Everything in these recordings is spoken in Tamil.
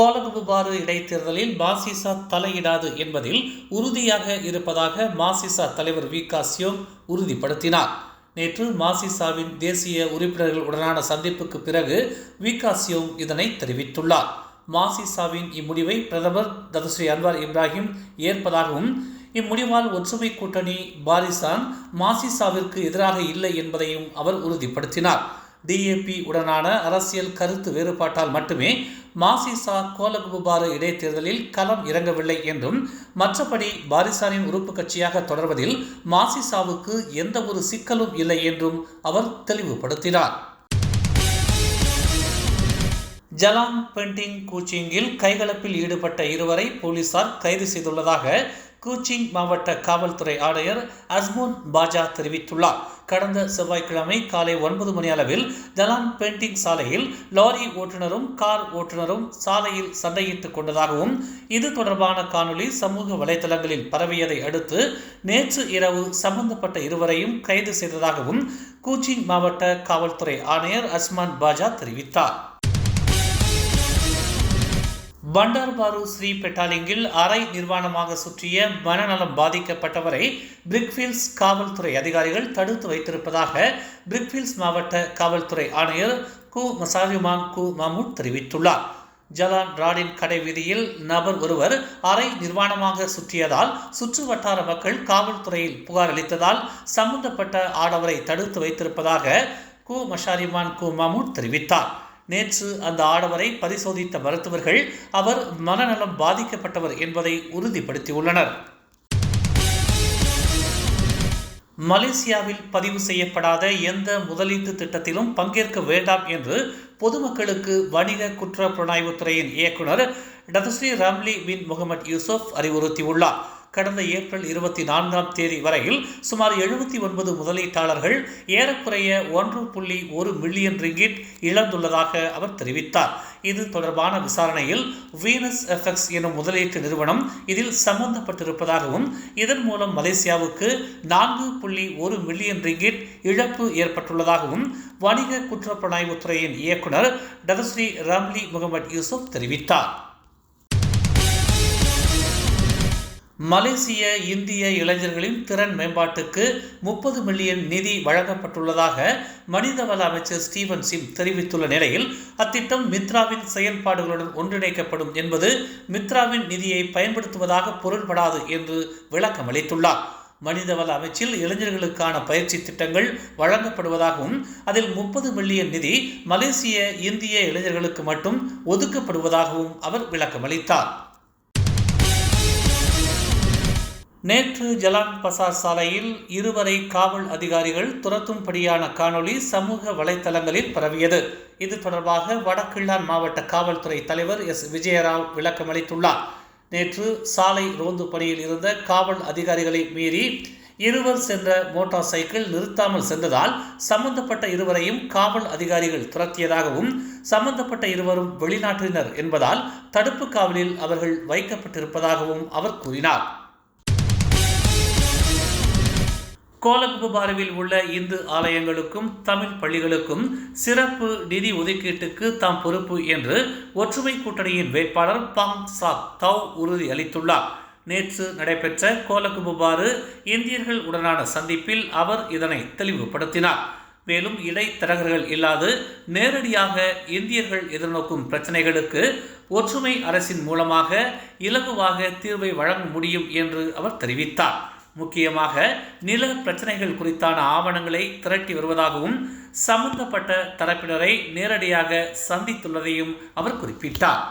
கோலகுபாறு இடைத்தேர்தலில் மாசிசா தலையிடாது என்பதில் உறுதியாக இருப்பதாக மாசிசா தலைவர் வி கா சியோங் உறுதிப்படுத்தினார். நேற்று மாசிசாவின் தேசிய உறுப்பினர்கள் உடனான சந்திப்புக்கு பிறகு வி கா சியோங் இதனை தெரிவித்துள்ளார். மாசிசாவின் இம்முடிவை பிரதமர் ததுஸ்ரீ அன்வார் இப்ராஹிம் ஏற்பதாகவும் இம்முடிவால் ஒற்றுமை கூட்டணி பாரிசான் மாசிசாவிற்கு எதிராக இல்லை என்பதையும் அவர் உறுதிப்படுத்தினார். டிஏபி உடனான அரசியல் கருத்து வேறுபாட்டால் மட்டுமே மாசிசா கோலகுபாறு இடைத்தேர்தலில் களம் இறங்கவில்லை என்றும் மற்றபடி பாரிசானின் உறுப்பு கட்சியாக தொடர்வதில் மாசிசாவுக்கு எந்த ஒரு சிக்கலும் இல்லை என்றும் அவர் தெளிவுபடுத்தினார். ஜலாம் பெண்டிங் கூச்சிங்கில் கைகலப்பில் ஈடுபட்ட இருவரை போலீசார் கைது செய்துள்ளதாக கூச்சிங் மாவட்ட காவல்துறை ஆணையர் அஸ்மோன் பாஜா தெரிவித்துள்ளார். கடந்த செவ்வாய்க்கிழமை காலை ஒன்பது மணி அளவில் ஜலான் பெயிண்டிங் சாலையில் லாரி ஓட்டுநரும் கார் ஓட்டுநரும் சாலையில் சண்டையிட்டுக் கொண்டதாகவும் இது தொடர்பான காணொளி சமூக வலைதளங்களில் பரவியதை அடுத்து நேற்று இரவு சம்பந்தப்பட்ட இருவரையும் கைது செய்ததாகவும் கூச்சிங் மாவட்ட காவல்துறை ஆணையர் அஸ்மான் பாஜா தெரிவித்தார். பண்டார்பாரு ஸ்ரீ பெட்டாலிங்கில் அரை நிர்வாணமாக சுற்றிய மனநலம் பாதிக்கப்பட்டவரை பிரிக்ஃபீல்ட்ஸ் காவல்துறை அதிகாரிகள் தடுத்து வைத்திருப்பதாக பிரிக்ஃபீல்ட்ஸ் மாவட்ட காவல்துறை ஆணையர் கு. மசாரிமான் கு. மாமூட் தெரிவித்துள்ளார். ஜலான் ராடின் கடை வீதியில் நபர் ஒருவர் அறை நிர்வாணமாக சுற்றியதால் சுற்று வட்டார மக்கள் காவல்துறையில் புகார் அளித்ததால் சம்பந்தப்பட்ட ஆடவரை தடுத்து வைத்திருப்பதாக கு. மஷாரிமான் கு. மாமூட் தெரிவித்தார். நேற்று அந்த ஆடவரை பரிசோதித்த மருத்துவர்கள் அவர் மனநலம் பாதிக்கப்பட்டவர் என்பதை உறுதிப்படுத்தியுள்ளனர். மலேசியாவில் பதிவு செய்யப்படாத எந்த முதலீட்டு திட்டத்திலும் பங்கேற்க வேண்டாம் என்று பொதுமக்களுக்கு வணிக குற்ற புலனாய்வுத்துறையின் இயக்குனர் Datuk Seri Ramli bin Mohamed Yusuf அறிவுறுத்தியுள்ளார். கடந்த ஏப்ரல் இருபத்தி நான்காம் தேதி வரையில் சுமார் எழுபத்தி ஒன்பது முதலீட்டாளர்கள் ஏறக்குறைய ஒன்று புள்ளி ஒரு மில்லியன் ரிங்கிட் இழந்துள்ளதாக அவர் தெரிவித்தார். இது தொடர்பான விசாரணையில் வீனஸ் எஃப்எக்ஸ் எனும் முதலீட்டு நிறுவனம் இதில் சம்பந்தப்பட்டிருப்பதாகவும் இதன் மூலம் மலேசியாவுக்கு நான்கு புள்ளி ஒரு மில்லியன் ரிங்கிட் இழப்பு ஏற்பட்டுள்ளதாகவும் வணிக குற்றப்புலனாய்வுத்துறையின் இயக்குனர் டதஸ்ரீ ரம்லி முகமது யூசுப் தெரிவித்தார். மலேசிய இந்திய இளைஞர்களின் திறன் மேம்பாட்டுக்கு முப்பது மில்லியன் நிதி வழங்கப்பட்டுள்ளதாக மனிதவள அமைச்சர் ஸ்டீவன் சிம் தெரிவித்துள்ள நிலையில் அத்திட்டம் மித்ராவின் செயல்பாடுகளுடன் ஒன்றிணைக்கப்படும் என்பது மித்ராவின் நிதியை பயன்படுத்துவதாக பொருள்படாது என்று விளக்கம் அளித்துள்ளார். மனிதவள அமைச்சில் இளைஞர்களுக்கான பயிற்சி திட்டங்கள் வழங்கப்படுவதாகவும் அதில் முப்பது மில்லியன் நிதி மலேசிய இந்திய இளைஞர்களுக்கு மட்டும் ஒதுக்கப்படுவதாகவும் அவர் விளக்கமளித்தார். நேற்று ஜலான் பசார் சாலையில் இருவரை காவல் அதிகாரிகள் துரத்தும்படியான காணொளி சமூக வலைத்தளங்களில் பரவியது. இது தொடர்பாக வடகிழான் மாவட்ட காவல்துறை தலைவர் எஸ். விஜயராவ் விளக்கமளித்துள்ளார் நேற்று சாலை ரோந்து பணியில் இருந்த காவல் அதிகாரிகளை மீறி இருவர் சென்ற மோட்டார் சைக்கிள் நிறுத்தாமல் சென்றதால் சம்பந்தப்பட்ட இருவரையும் காவல் அதிகாரிகள் துரத்தியதாகவும் சம்பந்தப்பட்ட இருவரும் வெளிநாட்டினர் என்பதால் தடுப்பு காவலில் அவர்கள் வைக்கப்பட்டிருப்பதாகவும் அவர் கூறினார். கோலகுபாருவில் உள்ள இந்து ஆலயங்களுக்கும் தமிழ் பள்ளிகளுக்கும் சிறப்பு நிதி ஒதுக்கீட்டுக்கு தாம் பொறுப்பு என்று ஒற்றுமை கூட்டணியின் வேட்பாளர் பாங் சாக் தவ் உறுதி அளித்துள்ளார். நேற்று நடைபெற்ற கோலகுபாரு இந்தியர்கள் உடனான சந்திப்பில் அவர் இதனை தெளிவுபடுத்தினார். மேலும் இடைத்தரகர்கள் இல்லாது நேரடியாக இந்தியர்கள் எதிர்நோக்கும் பிரச்சனைகளுக்கு ஒற்றுமை அரசின் மூலமாக இலகுவாக தீர்வை வழங்க முடியும் என்று அவர் தெரிவித்தார். முக்கியமாக நில பிரச்சனைகள் குறித்தான ஆவணங்களை திரட்டி வருவதாகவும் சம்பந்தப்பட்ட தரப்பினரை நேரடியாக சந்தித்துள்ளதையும் அவர் குறிப்பிட்டார்.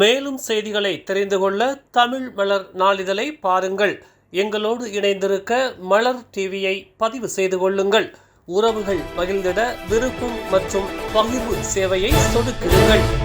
மேலும் செய்திகளை தெரிந்து கொள்ள தமிழ் மலர் நாளிதழை பாருங்கள். எங்களோடு இணைந்திருக்க மலர் டிவியை பதிவு செய்து கொள்ளுங்கள். உறவுகள் மகிழ்ந்திட விருப்பம் மற்றும் பகிர்வு சேவையை சொடுக்குங்கள்